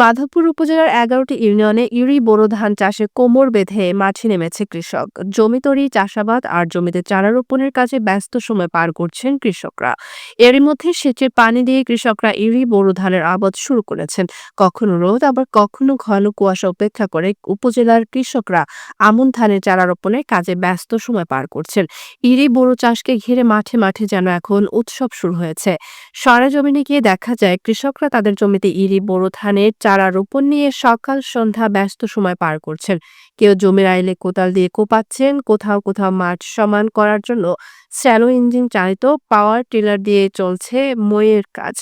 মাধবপুর উপজেলার এগারোটি ইউনিয়নে ইউরি বোরো ধান চাষে কোমর বেঁধে মাঠে নেমেছে কৃষক। জমি তৈরি, চাষাবাদ আর জমিতে চারা রোপণের কাজে ব্যস্ত সময় পার করছেন কৃষকরা। এরই মধ্যে সেচের পানি দিয়ে কৃষকরা ইউরি বোরো ধানের আবাদ শুরু করেছেন। কখনো রোদ, আবার কখনো ঘন কুয়াশা উপেক্ষা করে উপজেলার কৃষকরা আমন ধানের চারা রোপণের কাজে ব্যস্ত সময় পার করছেন। ইরি বোরো চাষকে ঘিরে মাঠে মাঠে যেন এখন উৎসব শুরু হয়েছে। সরেজমিনে গিয়ে দেখা যায়, কৃষকরা তাদের জমিতে ইরি বোরো ধানের চারা রোপণ নিয়ে সকাল সন্ধ্যা ব্যস্ত সময় পার করছেন। কেউ জমির আইলে কোদাল দিয়ে কোপাচ্ছেন, কোথাও কোথাও মাঠ সমান করার জন্য স্যালো ইঞ্জিন চালিত পাওয়ার টিলার দিয়ে চলছে মইয়ের কাজ।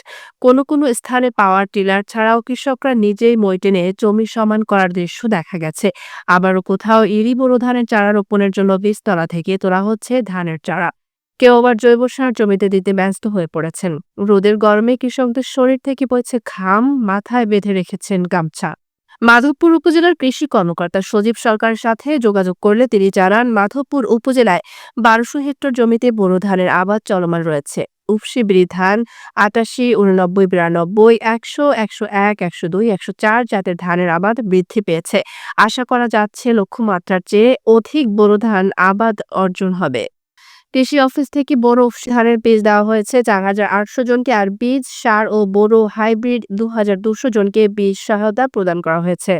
কোনো কোনো স্থানে পাওয়ার টিলার ছাড়াও কৃষকরা নিজেই মই টেনে জমি সমান করার দৃশ্য দেখা গেছে। আবারও কোথাও ইরি বোরো ধানের চারা রোপণের জন্য বীজতলা থেকে তোলা হচ্ছে ধানের চারা। কেউ আবার জৈব সার জমিতে দিতে ব্যস্ত হয়ে পড়েছেন। রোদের গরমে কৃষকদের শরীর থেকে বইছে ঘাম, মাথায় বেঁধে রেখেছেন গামছা। মাধবপুর উপজেলার কৃষি কর্মকর্তা সজীব সরকারের সাথে যোগাযোগ করলে তিনি জানান, মাধবপুর উপজেলায় বারোশো হেক্টর জমিতে বোরো ধানের আবাদ চলমান রয়েছে। উপসি ধান আটাশি, উননব্বই, বিরানব্বই, একশো একশো এক, একশো দুই, একশো চার জাতের ধানের আবাদ বৃদ্ধি পেয়েছে। আশা করা যাচ্ছে লক্ষ্যমাত্রার চেয়ে অধিক বোরো ধান আবাদ অর্জন হবে। কৃষি অফিস থেকে বড় ধানের বীজ দেওয়া হয়েছে। চার হাজার আটশো জনকে আর বীজ, সার ও বোরো হাইব্রিড দু হাজার দুশো জনকে বীজ সহায়তা প্রদান করা হয়েছে।